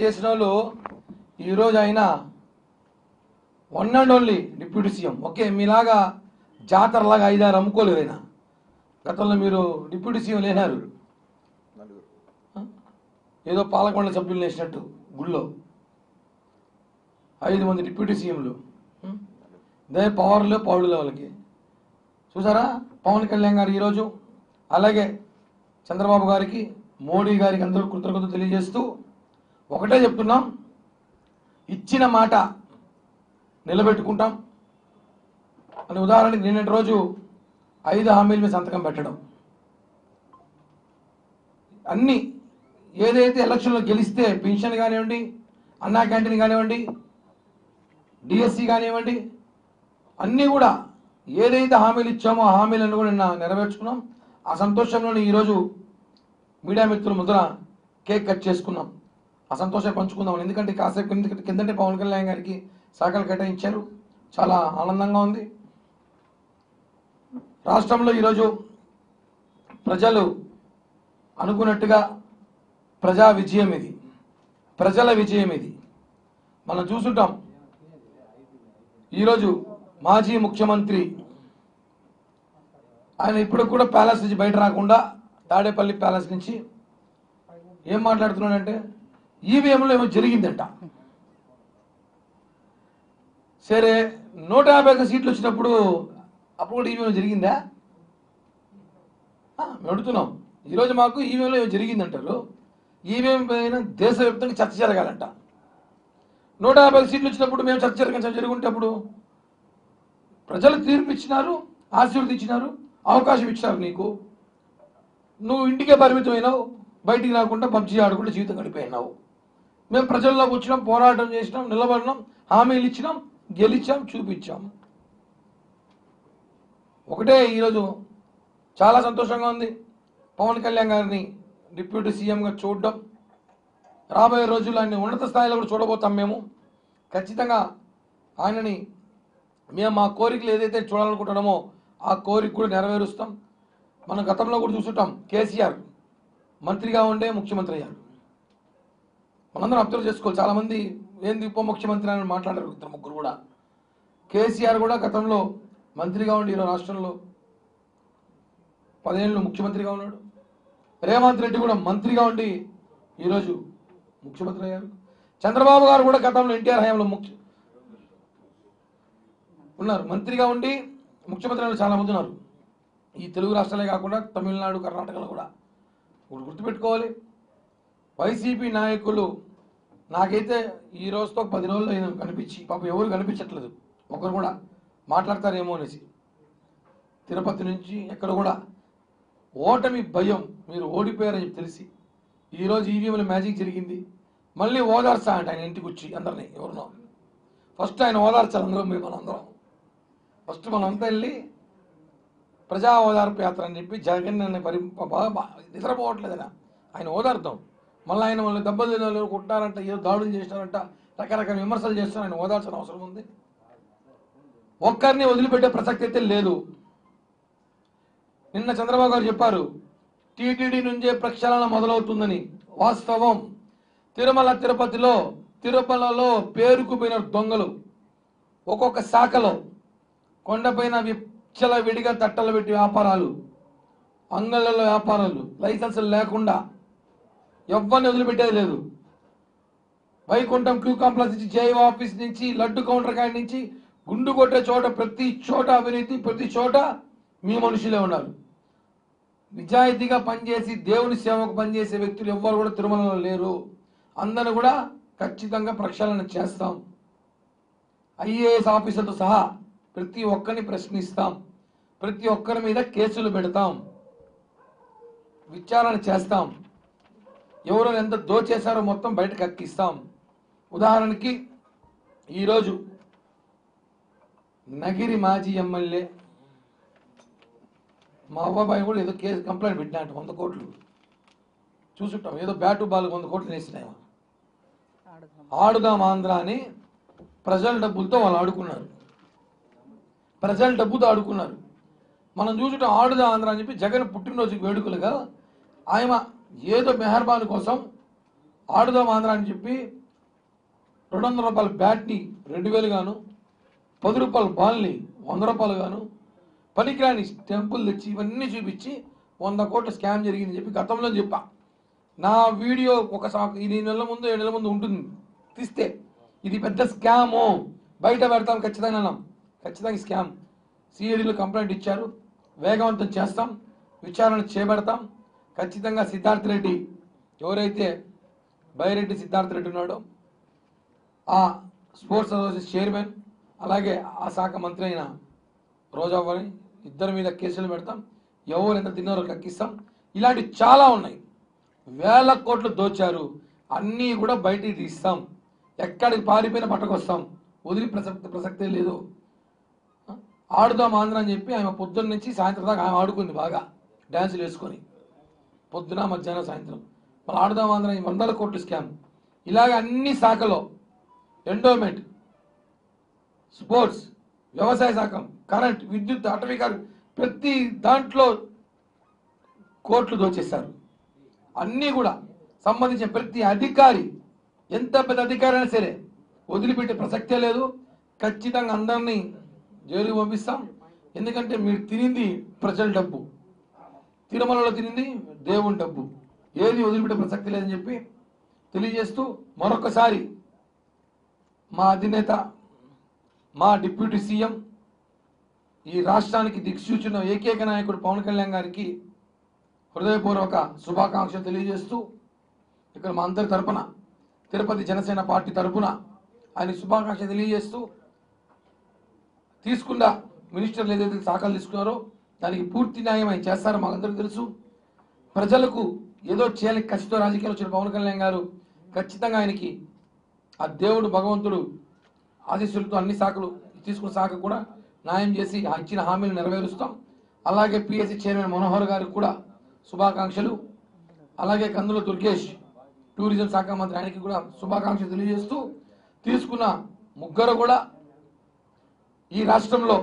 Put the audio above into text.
చేసిన వాళ్ళు ఈరోజు ఆయన one and only deputy CM. Okay మీలాగా జాతరలాగా ఐదారు అమ్ముకోలేదు ఆయన. గతంలో మీరు డిప్యూటీ సీఎం లేనారు. ఏదో పాలకొండ సభ్యులు వేసినట్టు గుళ్ళో. ఐదు మంది డిప్యూటీ సీఎంలు. దే ఇదే పవర్లో పౌరుల వాళ్ళకి. చూసారా? పవన్ కళ్యాణ్ గారు ఈరోజు అలాగే చంద్రబాబు గారికి మోడీ గారికి అందరూ కృతజ్ఞతలు తెలియజేస్తూ ఒకటే చెప్తున్నాం. ఇచ్చిన మాట నిలబెట్టుకుంటాం. అని ఉదాహరణకి నిన్నటి రోజు ఐదు హామీల మీద సంతకం పెట్టడం. అన్నీ ఏదైతే ఎలక్షన్లో గెలిస్తే పెన్షన్ కానివ్వండి అన్నా క్యాంటీన్ కానివ్వండి డిఎస్సి కానివ్వండి అన్నీ కూడా ఏదైతే హామీలు ఇచ్చామో ఆ హామీలను కూడా నిన్న నెరవేర్చుకున్నాం. ఆ సంతోషంలోనే ఈరోజు మీడియా మిత్రుల ముద్ర కేక్ కట్ చేసుకున్నాం. ఆ పంచుకుందాం ఎందుకంటే కాసేపు కింద కిందంటే పవన్ కళ్యాణ్ గారికి శాఖలు కేటాయించారు. చాలా ఆనందంగా ఉంది. రాష్ట్రంలో ఈరోజు ప్రజలు అనుకున్నట్టుగా ప్రజా విజయం ఇది. ప్రజల విజయం ఇది. మనం చూసుంటాం ఈరోజు మాజీ ముఖ్యమంత్రి ఆయన ఇప్పుడు కూడా ప్యాలెస్ నుంచి బయట రాకుండా తాడేపల్లి ప్యాలెస్ నుంచి ఏం మాట్లాడుతున్నాడంటే ఈవీఎంలో ఏమో జరిగిందంట. సరే నూట యాభై ఒక్క సీట్లు వచ్చినప్పుడు అప్పుడు కూడా ఈవీఎం జరిగిందా? మేము అడుగుతున్నాం. ఈరోజు మాకు ఈవీఎంలో ఏమో జరిగిందంటారు. ఈవీఎం పైన దేశవ్యాప్తంగా చర్చ జరగాలంట. నూట యాభై సీట్లు వచ్చినప్పుడు మేము చర్చ జరగ జరుగుంటే అప్పుడు ప్రజలు తీర్పు ఇచ్చినారు ఆశీర్వదించినారు అవకాశం ఇచ్చినారు నీకు. నువ్వు ఇంటికే పరిమితమైనావు బయటికి రాకుండా పబ్జీ ఆడుకుంటూ జీవితం గడిపోయినావు మేము ప్రజల్లోకి వచ్చినాం పోరాటం చేసినాం నిలబడినాం హామీలు ఇచ్చినాం గెలిచాం చూపించాం. ఒకటే ఈరోజు చాలా సంతోషంగా ఉంది. పవన్ కళ్యాణ్ గారిని డిప్యూటీ సీఎంగా చూడడం. రాబోయే రోజుల్లో ఆయన ఉన్నత స్థాయిలో కూడా చూడబోతాం మేము. ఖచ్చితంగా ఆయనని మేము మా కోరికలు ఏదైతే చూడాలనుకుంటున్నామో ఆ కోరిక కూడా నెరవేరుస్తాం. మనం గతంలో కూడా చూస్తుంటాం కేసీఆర్ మంత్రిగా ఉండే ముఖ్యమంత్రి అయ్యారు మనందరం అబ్జర్వ్ చేసుకోవాలి. చాలామంది ఏంది ఉప ముఖ్యమంత్రి అని మాట్లాడారు ఇద్దరు ముగ్గురు కూడా. కేసీఆర్ కూడా గతంలో మంత్రిగా ఉండి ఈరోజు రాష్ట్రంలో పదిహేనులో ముఖ్యమంత్రిగా ఉన్నాడు. రేవంత్ రెడ్డి కూడా మంత్రిగా ఉండి ఈరోజు ముఖ్యమంత్రి అయ్యారు. చంద్రబాబు గారు కూడా గతంలో ఎన్టీఆర్ హయాంలో ముఖ్య ఉన్నారు. మంత్రిగా ఉండి ముఖ్యమంత్రి అయిన చాలా మంది ఉన్నారు. ఈ తెలుగు రాష్ట్రాలే కాకుండా తమిళనాడు కర్ణాటకలో కూడా. గుర్తుపెట్టుకోవాలి. వైసీపీ నాయకులు నాకైతే ఈ రోజుతో పది రోజులు అయిన కనిపించి పాప ఎవరు కనిపించట్లేదు. ఒకరు కూడా మాట్లాడతారేమో అనేసి. తిరుపతి నుంచి ఎక్కడ కూడా ఓటమి భయం మీరు ఓడిపోయారని చెప్పి తెలిసి ఈరోజు ఈవీఎంల మ్యాజిక్ జరిగింది. మళ్ళీ ఓదార్చా అంటే ఆయన ఇంటికి వచ్చి అందరినీ ఎవరినో. ఫస్ట్ ఆయన ఓదార్చాలి అందరం మేము మనందరం ఫస్ట్ మనం వెళ్ళి ప్రజా ఓదార్పు యాత్ర అని చెప్పి జగన్ పరి బాగా నిద్రపోవట్లేదు ఆయన. ఆయన ఓదార్తాం. మళ్ళీ ఆయన వాళ్ళు దెబ్బలు తినాలి కొట్టారంట ఏదో దాడులు చేసినారంట రకరకాల విమర్శలు చేస్తున్నారు ఆయన ఓదాల్సిన అవసరం ఉంది. ఒక్కరిని వదిలిపెట్టే ప్రసక్తి అయితే లేదు. నిన్న చంద్రబాబు గారు చెప్పారు టీటీడీ నుంచే ప్రక్షాళన మొదలవుతుందని. వాస్తవం. తిరుమల తిరుపతిలో తిరుమలలో పేరుకుపోయిన దొంగలు. ఒక్కొక్క శాఖలో కొండపైన విచ్చల విడిగా తట్టలు పెట్టి వ్యాపారాలు అంగళ్ళలో వ్యాపారాలు లైసెన్సులు లేకుండా ఎవ్వరిని వదిలిపెట్టేది లేదు. వైకుంఠం క్యూ కాంప్లెక్స్ నుంచి జైవ ఆఫీస్ నుంచి లడ్డు కౌంటర్ కాడి నుంచి గుండు కొట్టే చోట ప్రతి చోట అవినీతి ప్రతి చోట మీ మనుషులే ఉన్నారు. నిజాయితీగా పనిచేసి దేవుని సేవకు పనిచేసే వ్యక్తులు ఎవ్వరు కూడా తిరుమలలో లేరు. అందరూ కూడా ఖచ్చితంగా ప్రక్షాళన చేస్తాం. ఐఏఎస్ ఆఫీసర్తో సహా ప్రతి ఒక్కరిని ప్రశ్నిస్తాం. ప్రతి ఒక్కరి మీద కేసులు పెడతాం. విచారణ చేస్తాం. ఎవరు ఎంత దోచేశారో మొత్తం బయటకు అక్కిస్తాం. ఉదాహరణకి ఈరోజు నగిరి మాజీ ఎమ్మెల్యే మా అవ్వబాయి కూడా ఏదో కేసు కంప్లైంట్ పెట్టినట్టు వంద కోట్లు. చూసుంటాం ఏదో బ్యాటు బాల్ వంద కోట్లు వేసినాయి ఆడుదాం ఆంధ్ర అని ప్రజల డబ్బులతో వాళ్ళు ఆడుకున్నారు. ప్రజల డబ్బుతో ఆడుకున్నారు. మనం చూసుంటాం ఆడుదాం ఆంధ్ర అని చెప్పి జగన్ పుట్టినరోజుకి వేడుకలుగా ఆయన ఏదో మెహర్బాన్ కోసం ఆడుదాం ఆంధ్ర అని చెప్పి రెండు వందల రూపాయల బ్యాట్ని రెండు వేలు గాను పది రూపాయల బాల్ని వంద రూపాయలు గాను పనికిరాని టెంపుల్ తెచ్చి ఇవన్నీ చూపించి వంద కోట్ల స్కామ్ జరిగిందని చెప్పి గతంలో చెప్పా. నా వీడియో ఒక సా- నెలల ముందు ఏడు నెలల ముందు ఉంటుంది. తీస్తే ఇది పెద్ద స్కాము. బయట పెడతాం ఖచ్చితంగా అన్నాం. ఖచ్చితంగా స్కామ్. సిఐడిలో కంప్లైంట్ ఇచ్చారు. వేగవంతం చేస్తాం. విచారణ చేపడతాం. ఖచ్చితంగా సిద్ధార్థ్ రెడ్డి ఎవరైతే బైరెడ్డి సిద్ధార్థ్ రెడ్డి ఉన్నాడో ఆ స్పోర్ట్స్ అసోసియేషన్ చైర్మన్ అలాగే ఆ శాఖ మంత్రి అయిన రోజావారి ఇద్దరి మీద కేసులు పెడతాం ఎవరు ఎంత తిన్నారో లెక్కిస్తాం. ఇలాంటి చాలా ఉన్నాయి. వేల కోట్లు దోచారు. అన్నీ కూడా బయటికి తీస్తాం. ఎక్కడికి పారిపోయిన పట్టకొస్తాం. వదిలి ప్రసక్తి ప్రసక్తే లేదు. ఆడుదాం ఆంధ్ర అని చెప్పి ఆమె పొద్దున్న నుంచి సాయంత్రం దాకా ఆమె ఆడుకుంది బాగా. డ్యాన్సులు వేసుకొని. పొద్దున మధ్యాహ్నం సాయంత్రం. మన ఆడుదాం ఆంధ్ర ఈ వందల కోట్లు స్కామ్. ఇలాగ అన్ని శాఖలో ఎండోమెంట్ స్పోర్ట్స్ వ్యవసాయ శాఖ కరెంట్ విద్యుత్ అటవీకారు ప్రతి దాంట్లో కోట్లు దోచేస్తారు అన్నీ కూడా సంబంధించిన ప్రతి అధికారి ఎంత పెద్ద అధికారి అయినా సరే వదిలిపెట్టే ప్రసక్తే లేదు. ఖచ్చితంగా అందరినీ జైలుకి పంపిస్తాం. ఎందుకంటే మీరు తినింది ప్రజల డబ్బు. తిరుమలలో తినింది దేవుని డబ్బు. ఏది వదిలిపెట్టే ప్రసక్తి లేదని చెప్పి తెలియజేస్తూ మరొకసారి మా అధినేత మా డిప్యూటీ సీఎం ఈ రాష్ట్రానికి దిక్సూచిన ఏకైక నాయకుడు పవన్ కళ్యాణ్ గారికి హృదయపూర్వక శుభాకాంక్షలు తెలియజేస్తూ ఇక్కడ మా అందరి తరపున తిరుపతి జనసేన పార్టీ తరపున ఆయన శుభాకాంక్షలు తెలియజేస్తూ తీసుకున్న మినిస్టర్లు ఏదైతే శాఖలు తీసుకున్నారో దానికి పూర్తి న్యాయం ఆయన చేస్తారో మాకందరూ తెలుసు. ప్రజలకు ఏదో చేయాలని ఖచ్చితంగా రాజకీయాలు వచ్చిన పవన్ కళ్యాణ్ గారు ఖచ్చితంగా ఆయనకి ఆ దేవుడు భగవంతుడు ఆశీస్సులతో అన్ని శాఖలు తీసుకున్న శాఖ కూడా న్యాయం చేసి ఆ ఇచ్చిన హామీలు నెరవేరుస్తాం. అలాగే పిఎస్సి చైర్మన్ మనోహర్ గారికి కూడా శుభాకాంక్షలు. అలాగే కందుల దుర్గేష్ టూరిజం శాఖ మంత్రి ఆయనకి కూడా శుభాకాంక్షలు తెలియజేస్తూ తీసుకున్న ముగ్గురు కూడా ఈ రాష్ట్రంలో